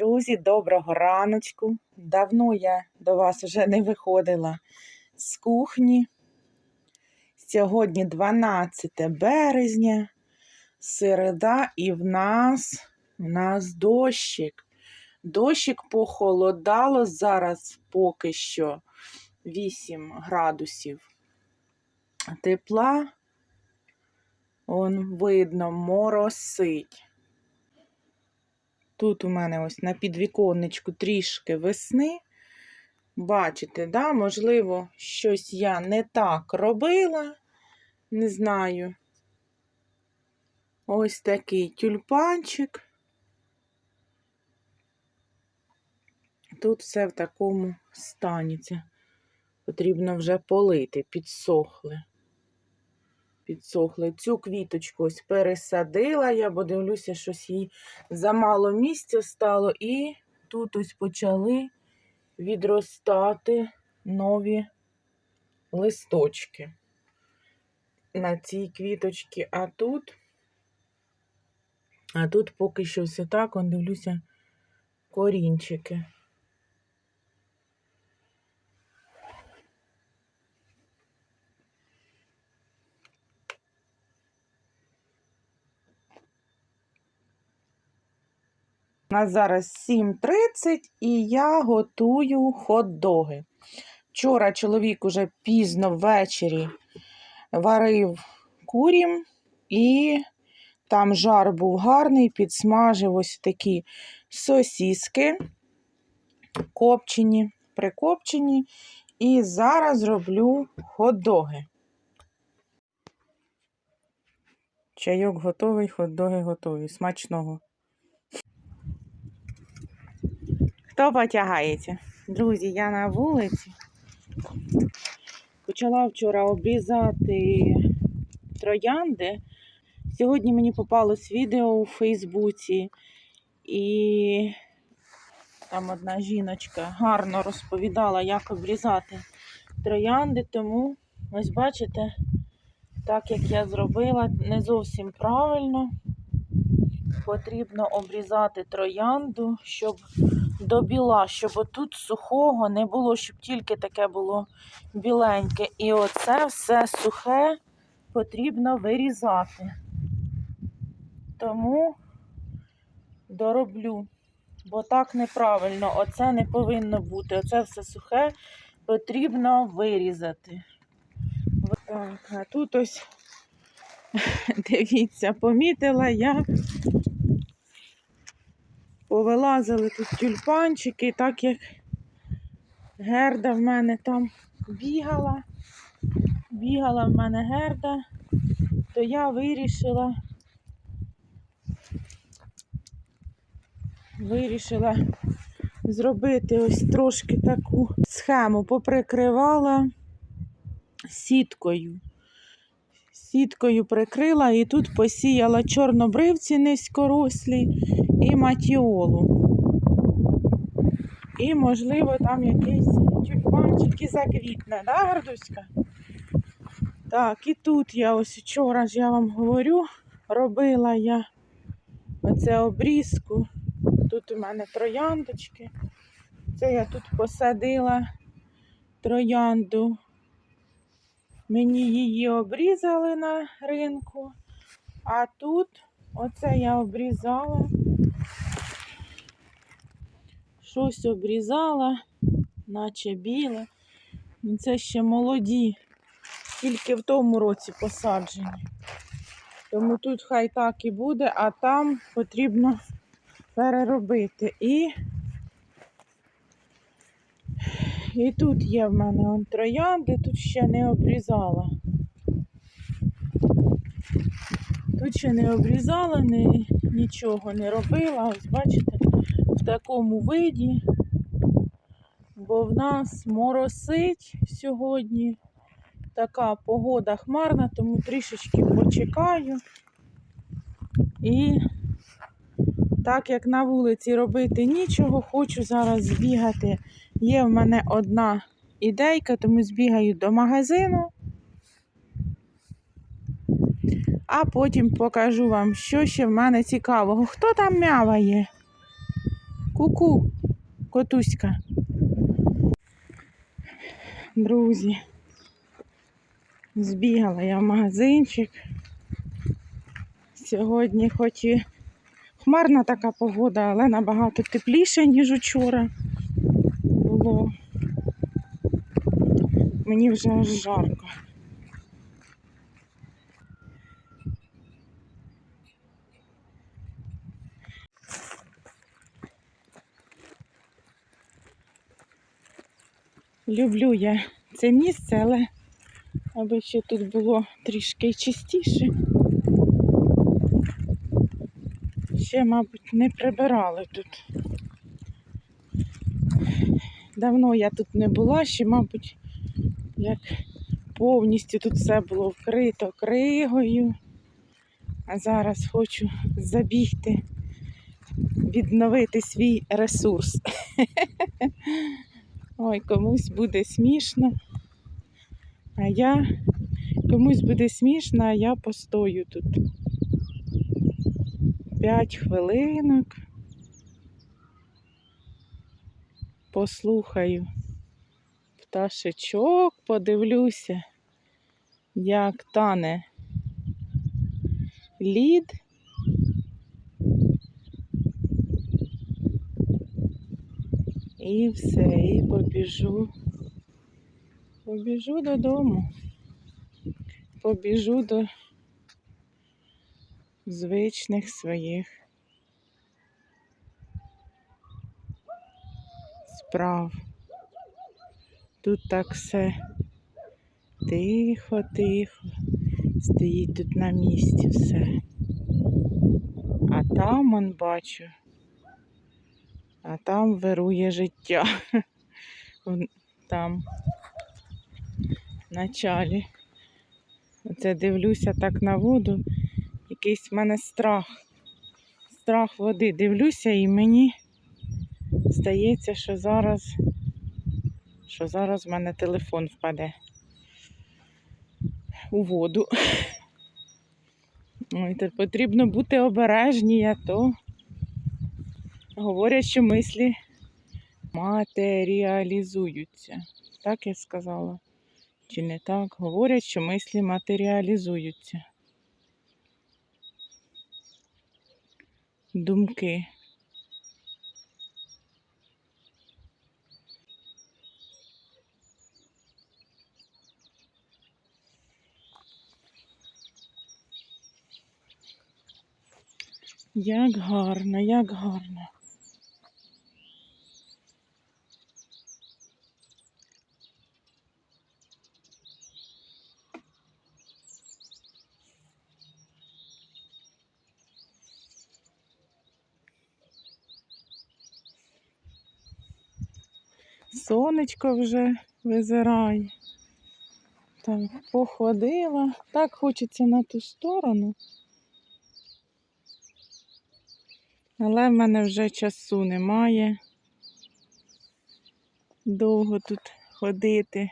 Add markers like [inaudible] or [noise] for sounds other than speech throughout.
Друзі, доброго раночку. Давно я до вас вже не виходила з кухні. Сьогодні 12 березня, середа, і в нас, в нас дощик. Дощик похолодало зараз поки що 8 градусів тепла. Он видно, моросить. Тут у мене ось на підвіконничку трішки весни. Бачите, да? можливо, щось я не так робила. Не знаю. Ось такий тюльпанчик. Тут все в такому стані. Це потрібно вже полити, підсохли. Підсохли. Цю квіточку ось пересадила я, бо дивлюся, щось їй замало місця стало, і тут ось почали відростати нові листочки на цій квіточці. А тут, а тут поки що все так, он дивлюся, корінчики. У нас зараз 7.30 і я готую хот-доги. Вчора чоловік уже пізно ввечері варив курім, і там жар був гарний, підсмажив ось такі сосіски, копчені, прикопчені. І зараз роблю хот-доги. Чайок готовий, хот-доги готові. Смачного. Хто потягається? Друзі, я на вулиці. Почала вчора обрізати троянди. Сьогодні мені попалось відео у Фейсбуці, і там одна жіночка гарно розповідала, як обрізати троянди, тому ось бачите, так як я зробила, не зовсім правильно. Потрібно обрізати троянду, щоб до біла, щоб отут сухого не було, щоб тільки таке було біленьке. І оце все сухе потрібно вирізати. Тому дороблю, бо так неправильно, оце не повинно бути. Оце все сухе потрібно вирізати. Так, а тут ось, [laughs] дивіться, помітила я повилазили тут тюльпанчики, так як герда в мене там бігала, бігала в мене герда, то я вирішила, вирішила зробити ось трошки таку схему, поприкривала сіткою. Сіткою прикрила і тут посіяла чорнобривці низькорослі і матіолу. І, можливо, там якийсь тюльпанчик і заквітне, да, Гардуська? Так, і тут я ось вчора ж я вам говорю, робила я оце обрізку. Тут у мене трояндочки. Це я тут посадила троянду. Мені її обрізали на ринку, а тут оце я обрізала. Щось обрізала, наче біле. Ну, Це ще молоді, тільки в тому році посаджені. Тому тут хай так і буде, а там потрібно переробити. І і тут є в мене он троянди, тут ще не обрізала. Тут ще не обрізала, не, нічого не робила. Ось бачите, в такому виді, бо в нас моросить сьогодні. Така погода хмарна, тому трішечки почекаю. І так як на вулиці робити нічого, хочу зараз збігати. Є в мене одна ідейка, тому збігаю до магазину, а потім покажу вам, що ще в мене цікавого. Хто там мяває? Ку-ку, котуська. Друзі, збігала я в магазинчик. Сьогодні хоч і хмарна така погода, але набагато тепліше, ніж учора було. Мені вже аж жарко. Люблю я це місце, але аби ще тут було трішки чистіше. Ще, мабуть, не прибирали тут. Давно я тут не була, ще, мабуть, як повністю тут все було вкрито кригою. А зараз хочу забігти, відновити свій ресурс. [laughs] Ой, комусь буде смішно. А я комусь буде смішно, а я постою тут. П'ять хвилинок. Послухаю пташечок, подивлюся, як тане лід. І все, і побіжу. Побіжу додому. Побіжу до звичних своїх справ. Тут так все тихо, тихо. Стоїть тут на місці все. А там он бачу. А там вирує життя. [laughs] Там. В началі. Оце дивлюся так на воду. Якийсь в мене страх. Страх води. Дивлюся і мені здається, що зараз, що зараз в мене телефон впаде у воду. [laughs] Потрібно бути обережні, а то говорять, що мислі матеріалізуються. Так я сказала? Чи не так? Говорять, що мислі матеріалізуються. Думки. Як гарно, як гарно. Сонечко вже визирає. Так, походила. Так хочеться на ту сторону. Але в мене вже часу немає. Довго тут ходити.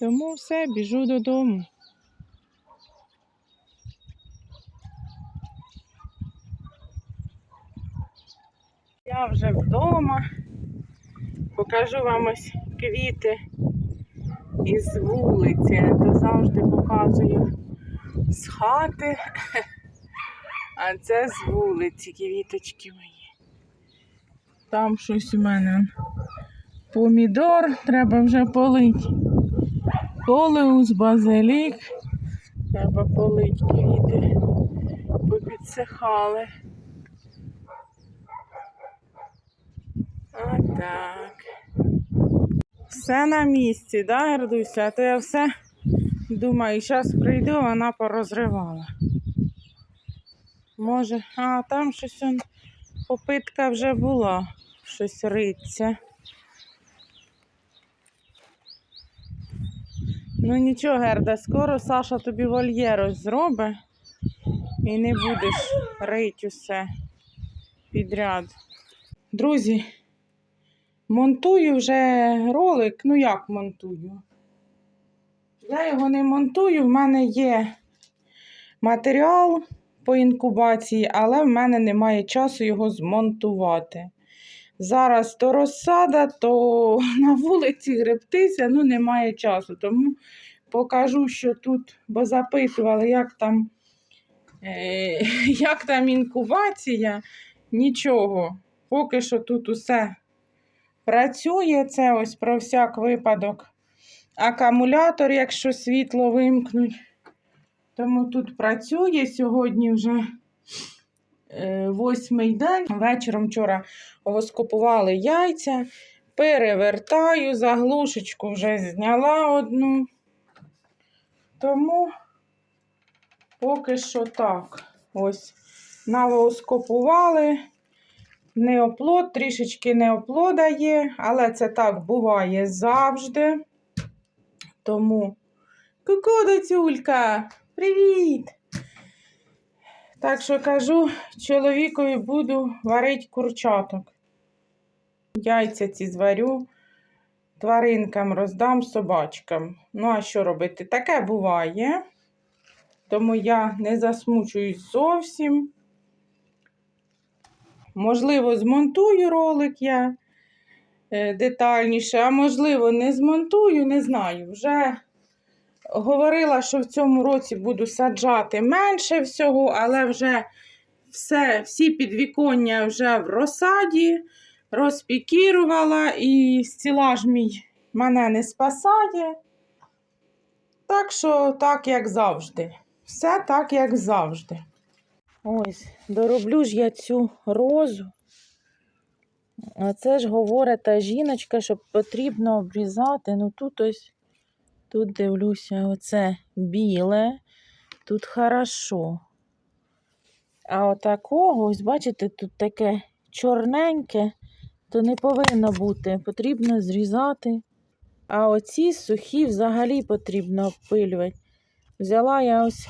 Тому все, біжу додому. Я вже вдома. Покажу вам ось квіти із вулиці. То завжди показую з хати. [laughs] А це з вулиці квіточки мої. Там щось у мене. Помідор треба вже полити. Колеус, базилік. Треба полити квіти. Попідсихали. А так. Все на місці, да, Гердуся? А то я все думаю, зараз прийду, вона порозривала. Може, а там щось он, попитка вже була, щось риться. Ну нічого, Герда, скоро Саша тобі вольєр зробить і не будеш рить усе підряд. Друзі, монтую вже ролик, ну як монтую? Я його не монтую, в мене є матеріал по інкубації, але в мене немає часу його змонтувати. Зараз то розсада, то [laughs] на вулиці гребтися, ну немає часу. Тому покажу, що тут, бо запитували, як там, е, [laughs] як там інкубація. Нічого. Поки що тут усе працює. Це ось про всяк випадок. Акумулятор, якщо світло вимкнуть. Тому тут працює сьогодні вже е, восьмий день. Вечором вчора воскопували яйця. Перевертаю, заглушечку вже зняла одну. Тому поки що так. Ось навоскопували. Неоплод, трішечки неоплода є, але це так буває завжди. Тому ку-ку, доцюлька, привіт! Так що кажу, чоловікові буду варити курчаток. Яйця ці зварю, тваринкам роздам собачкам. Ну, а що робити? Таке буває. Тому я не засмучуюсь зовсім. Можливо, змонтую ролик я е, детальніше, а можливо, не змонтую, не знаю. Вже говорила, що в цьому році буду саджати менше всього, але вже все, всі підвіконня вже в розсаді, розпікірувала і стілаж мій мене не спасає. Так що, так, як завжди. Все так, як завжди. Ось, дороблю ж я цю розу. А це ж говорить та жіночка, що потрібно обрізати. Ну тут ось, тут дивлюся, оце біле, тут хорошо. А отакого, ось бачите, тут таке чорненьке, то не повинно бути. Потрібно зрізати. А оці сухі взагалі потрібно обпилювати. Взяла я ось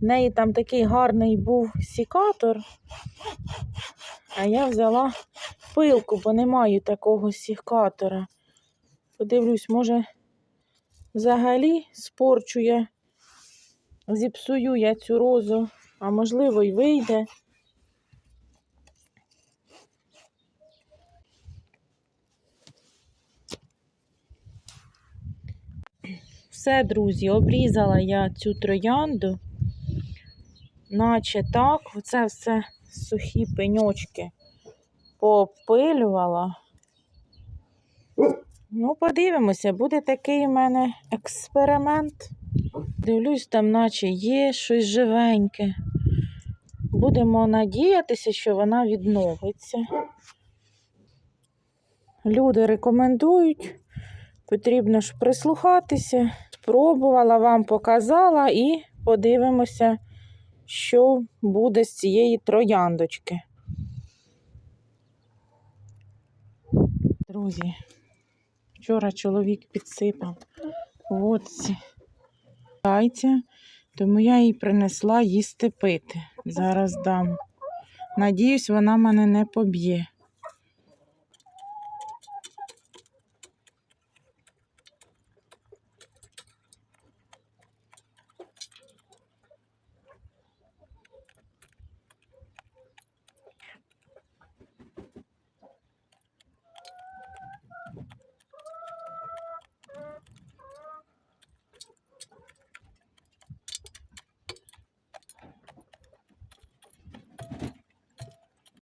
в неї там такий гарний був сікатор, а я взяла пилку, бо не маю такого сікатора. Подивлюсь, може, взагалі спорчу я, зіпсую я цю розу, а можливо, й вийде. Все, друзі, обрізала я цю троянду, наче так, оце все сухі пеньочки поопилювала. Ну, подивимося, буде такий у мене експеримент. Дивлюсь, там наче є щось живеньке. Будемо надіятися, що вона відновиться. Люди рекомендують. Потрібно ж прислухатися. Спробувала, вам показала і подивимося, що буде з цієї трояндочки. Друзі, вчора чоловік підсипав водці яйця, тому я їй принесла їсти пити. Зараз дам. Надіюсь, вона мене не поб'є.